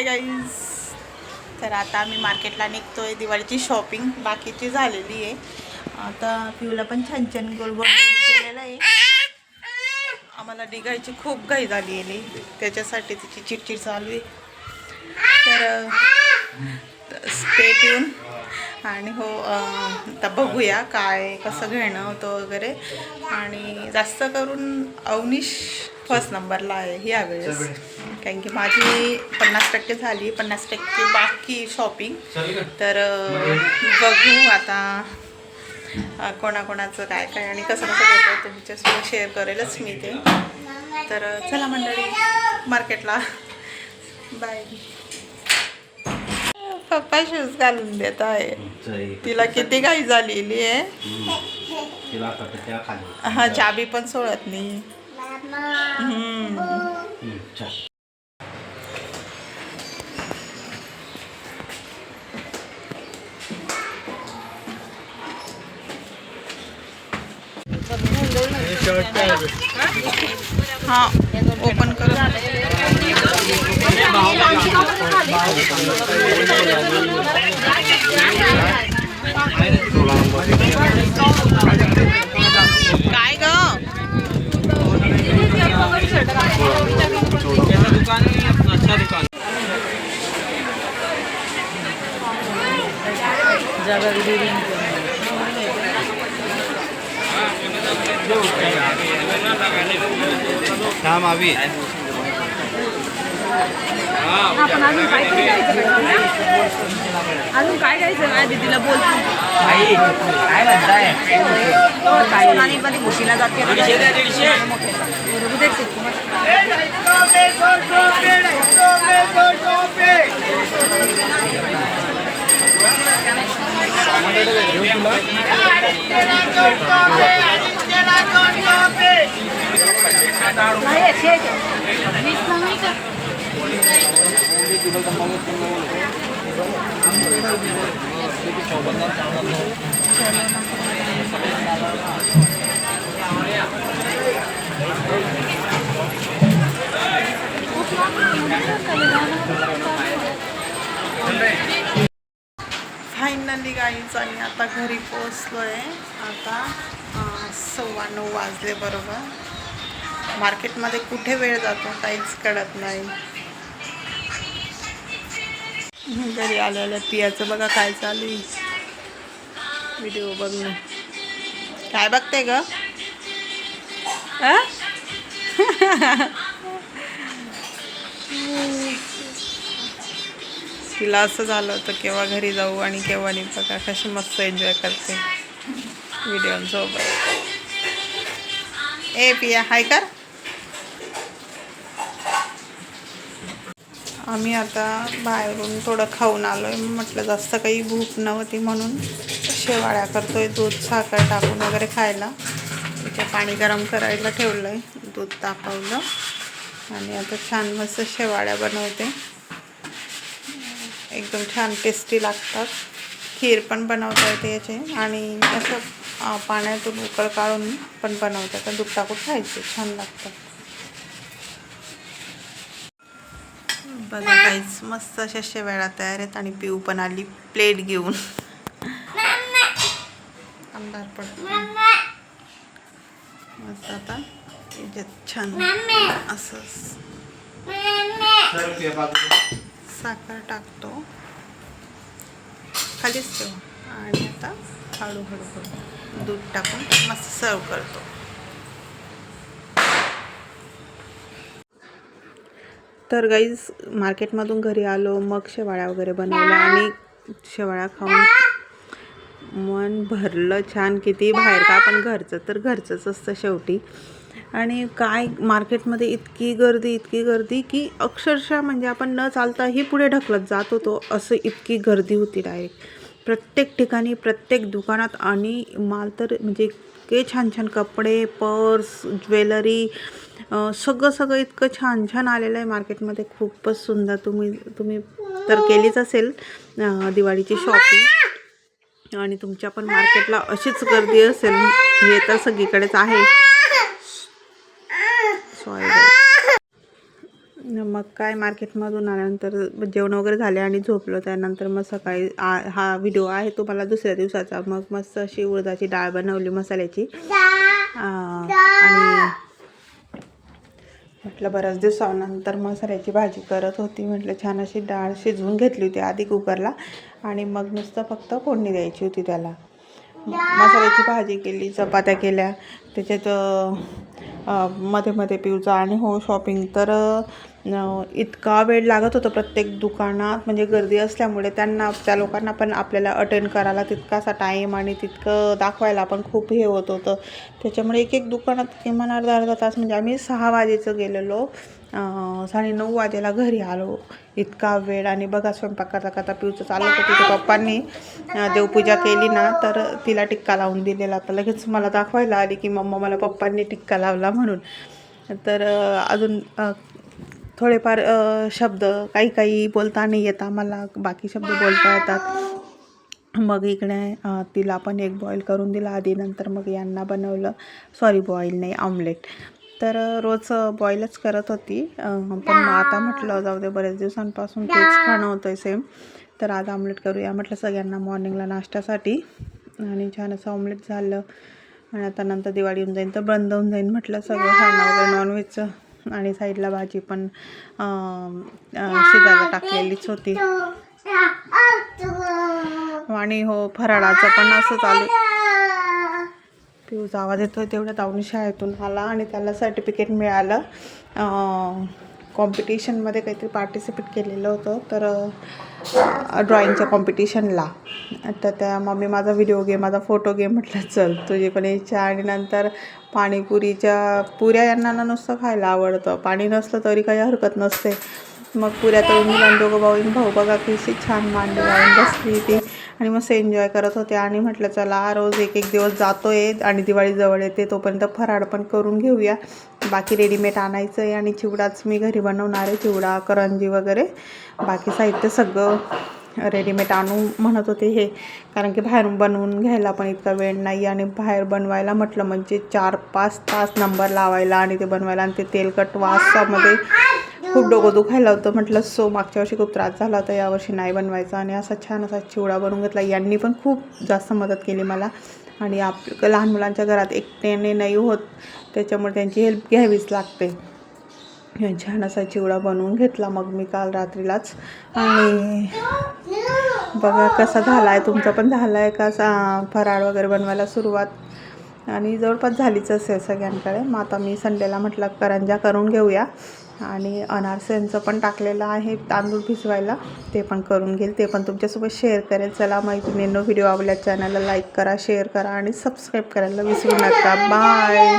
Hi guys तर आता आम्ही मार्केटला निघतोय दिवाळीची शॉपिंग बाकीची झालेली आहे. आता पिऊला पण छान छान गोल गोल केलेलं आहे. आम्हाला निघायची खूप घाई झाली आहे. त्याच्यासाठी तिची चिडचिड चालू आहे. तर स्टेट येऊन आणि हो आता बघूया काय कसं घेणं होतं वगैरे. आणि जास्त करून अवनीश फर्स्ट नंबरला आहे यावेळेस. कारण की माझी पन्नास टक्के झाली पन्नास टक्के बाकी शॉपिंग तर बघू आता कोणाकोणाचं काय काय आणि कसं कसं घेतं तुमच्यासोबत शेअर करेलच मी ते. तर चला मंडळी मार्केटला बाय पप्पा शूज घालून देत आहे. तिला किती घाई झालेली आहे. हा चाबी पण सोडत नाही. हम्म. हम्म, चल. हा ओपन करू काय ग थांब अभि आपण अजून काय काय घ्यायचं अजून काय घ्यायचं माझ्या दीदीला बोलतो काय म्हणताय सोनाली मध्ये घुशीला जाते फायनली गाईच आणि आता घरी पोचलोय आता सव्वा नऊ वाजले बरोबर. मार्केटमध्ये कुठे वेळ जातो काहीच कळत नाही. घरी आलेलं पियाचं बघा काय चालू आहे. व्हिडिओ बघणं काय बघते ग? तिला असं झालं होतं केव्हा घरी जाऊ आणि केव्हा नाही बघा कशी मस्त एन्जॉय करते. व्हिडिओसोबत ए पिया हाय कर. आम्ही आता बाहेरून थोडं खाऊन आलो आहे म्हटलं जास्त काही भूक नव्हती म्हणून शेवाळ्या करतो आहे दूध साखर टाकून वगैरे खायला. इथे पाणी गरम करायला ठेवलं आहे दूध तापवलं. आणि आता छान मस्त शेवाळ्या बनवते. एकदम छान टेस्टी लागतात. खीर पण बनवता येते याचे. आणि असं पाण्यातून उकळ काढून पण बनवतात. आणि दूध टाकून खायचे? छान लागतात. बघा काहीच मस्त अशा शेवाळ्या तयार आहेत आणि पिऊ पण आली प्लेट घेऊन. अंधार पडतो मस्त आता याच्यात छान असं साखर टाकतो. खालीच ठेव. आणि आता हळूहळू हळू दूध टाकून मस्त सर्व करतो. तर गाईज मार्केटमधून घरी आलो मग शेवाळ्या वगैरे बनवल्या आणि शेवाळ्या खाऊन मन भरलं छान किती बाहेर का आपण घरचं तर घरचंच असतं शेवटी. आणि काय मार्केटमध्ये इतकी गर्दी इतकी गर्दी की अक्षरशः म्हणजे आपण न चालताही पुढे ढकलत जात होतो असं इतकी गर्दी होती डायरेक्ट प्रत्येक ठिकाणी प्रत्येक दुकानात आणि माल तर म्हणजे इतके छान छान कपडे पर्स ज्वेलरी सगळं सगळं इतकं छान छान आलेलं आहे मार्केटमध्ये. खूपच सुंदर तुम्ही तुम्ही तर केलीच असेल दिवाळीची शॉपिंग आणि तुमच्या पण मार्केटला अशीच गर्दी असेल हे तर सगळीकडेच आहे सॉरी मग काय मार्केटमधून आल्यानंतर जेवण वगैरे झाले आणि झोपलो त्यानंतर मग सकाळी आ हा व्हिडिओ आहे तो मला दुसऱ्या दिवसाचा. मग मस्त अशी उडदाची डाळ बनवली मसाल्याची. आणि म्हटलं बऱ्याच दिवसानंतर मसाल्याची भाजी करत होती. म्हटलं छान अशी डाळ शिजवून घेतली होती आधी कुकरला आणि मग नुसतं फक्त फोडणी द्यायची होती त्याला. मसाल्याची भाजी केली चपात्या केल्या. त्याच्यात मध्ये मध्ये पिऊचा आणि हो शॉपिंग तर इतका वेळ लागत होता प्रत्येक दुकानात म्हणजे गर्दी असल्यामुळे त्यांना त्या लोकांना पण आपल्याला अटेंड करायला तितकासा टाईम आणि तितकं दाखवायला पण खूप हे होत होतं. त्याच्यामुळे एक एक दुकानात किमान अर्धा अर्धा तास म्हणजे आम्ही सहा वाजेचं गेलेलो. साडे नऊ वाजेला घरी आलो. इतका वेळ आणि बघा स्वयंपाक करता करता पिऊचं चाललं होतं. तिच्या पप्पांनी देवपूजा केली ना तर तिला टिक्का लावून दिलेला. तर लगेच मला दाखवायला आली की मम्मा मला पप्पांनी टिक्का लावला म्हणून. तर अजून थोडेफार शब्द काही काही बोलता नाही येत आम्हाला. बाकी शब्द बोलता येतात. मग इकडे तिला पण एक बॉईल करून दिला. आधी नंतर मग यांना बनवलं. सॉरी बॉईल नाही ऑमलेट तर रोज बॉईलच करत होती. पण मग आता म्हटलं जाऊ दे बरेच दिवसांपासून तेच खाणं होतं सेम तर आज ऑमलेट करूया म्हटलं सगळ्यांना मॉर्निंगला नाश्त्यासाठी. आणि छान असं ऑमलेट झालं. आणि आता नंतर दिवाळी येऊन जाईल तर बंद होऊन जाईल म्हटलं सगळं खाणं वगैरे नॉनव्हेजचं आणि साईडला भाजी पण शिजायला टाकलेलीच होती. आणि हो फराळाचं पण असं चालू. पिऊचा आवाज येतोय तेवढ्या तावणी शाळेतून आला आणि त्याला सर्टिफिकेट मिळालं. कॉम्पिटिशनमध्ये काहीतरी पार्टिसिपेट केलेलं होतं तर ड्रॉइंगच्या कॉम्पिटिशनला. तर त्या मम्मी माझा व्हिडिओ घे माझा फोटो घे म्हटलं चल तुझी पण इच्छा. आणि नंतर पाणीपुरीच्या पुऱ्या यांना ना नुसतं खायला आवडतं. पाणी नसलं तरी काही हरकत नसते. मग पुऱ्या तळून दिल्या आणि दोघं भाऊ भाऊ बघा कशी छान मांडी लावून बसली ती आणि मस्त एन्जॉय करत होते आणि म्हटलं चला रोज एक एक दिवस जातोय आणि दिवाळी जवळ येते तोपर्यंत फराळ पण करून घेऊया. बाकी रेडीमेड आणायचं आहे आणि चिवडाच मी घरी बनवणार आहे चिवडा करंजी वगैरे. बाकी साहित्य सगळं रेडीमेड आणू म्हणत होते हे. कारण की बाहेरून बनवून घ्यायला पण इतका वेळ नाही आणि बाहेर बनवायला म्हटलं म्हणजे चार पाच तास नंबर लावायला आणि ते बनवायला आणि ते तेलकट वासामध्ये खूप डोकं दुखायला होतं म्हटलं सो मागच्या वर्षी खूप त्रास झाला होता. यावर्षी नाही बनवायचा. आणि असा छान असा चिवडा बनवून घेतला. यांनी पण खूप जास्त मदत केली मला. आणि आप लहान मुलांच्या घरात एकट्याने नाही होत. त्याच्यामुळे त्यांची हेल्प घ्यावीच लागते. छान असा चिवडा बनवून घेतला मग मी काल रात्रीलाच. आणि बघा कसा झाला आहे तुमचा पण झाला आहे का फराळ वगैरे बनवायला सुरुवात. आणि जवळपास झालीच असेल सगळ्यांकडे. मग आता मी संडेला म्हटलं करंजा करून घेऊया. आणि अनारसेंचं पण टाकलेलं आहे तांदूळ भिजवायला. ते पण करून घेईल. ते पण तुमच्यासोबत शेअर करेल. चला मैत्रिणींनो व्हिडिओ आवडल्या चॅनलला लाईक करा शेअर करा आणि सबस्क्राईब करायला विसरू नका. बाय